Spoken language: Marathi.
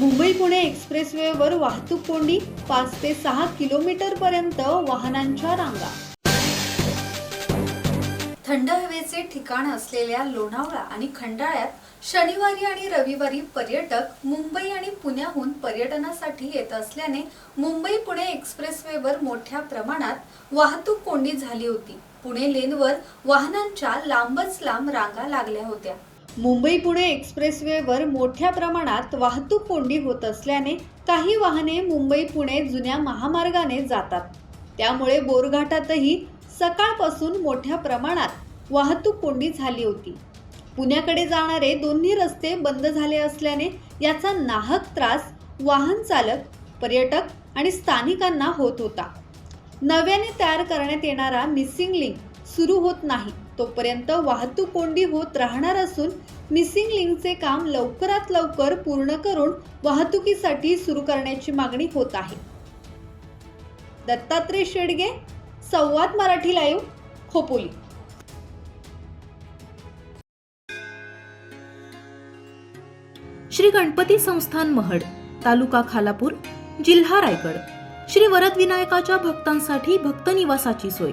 मुंबई पुणे एक्सप्रेसवेवर वाहतूक कोंडी पाच ते सहा किलोमीटर पर्यंत वाहनांच्या रांगा. थंड हवेचे ठिकाण असलेल्या लोणावळा आणि खंडाळ्यात शनिवारी आणि रविवारी पर्यटक मुंबई आणि पुण्याहून पर्यटनासाठी येत असल्याने मुंबई पुणे एक्सप्रेसवेवर मोठ्या प्रमाणात वाहतूक कोंडी झाली होती. पुणे लेनवर वाहनांच्या लांबच लांब रांगा लागल्या होत्या. मुंबई पुणे एक्सप्रेसवेवर मोठ्या प्रमाणात वाहतूक कोंडी होत असल्याने काही वाहने मुंबई पुणे जुन्या महामार्गाने जातात. त्यामुळे बोरघाटातही सकाळपासून मोठ्या प्रमाणात वाहतूक कोंडी झाली होती. पुण्याकडे जाणारे दोन्ही रस्ते बंद झाले असल्याने याचा नाहक त्रास वाहन चालक पर्यटक आणि स्थानिकांना होत होता. नव्याने तयार करण्यात येणारा मिसिंग लिंक सुरू होत नाही. तोपर्यंत वाहतूक कोंडी होत राहणार असून मिसिंग लिंकचे काम लवकरात लवकर पूर्ण करून वाहतुकीसाठी सुरू करण्याची मागणी होत आहे. दत्तात्रय शेडगे संवाद मराठी लाईव्ह खोपोली. श्री गणपती संस्थान महड तालुका खालापूर जिल्हा रायगड. श्री वरद विनायकाच्या भक्तांसाठी भक्त निवासाची सोय.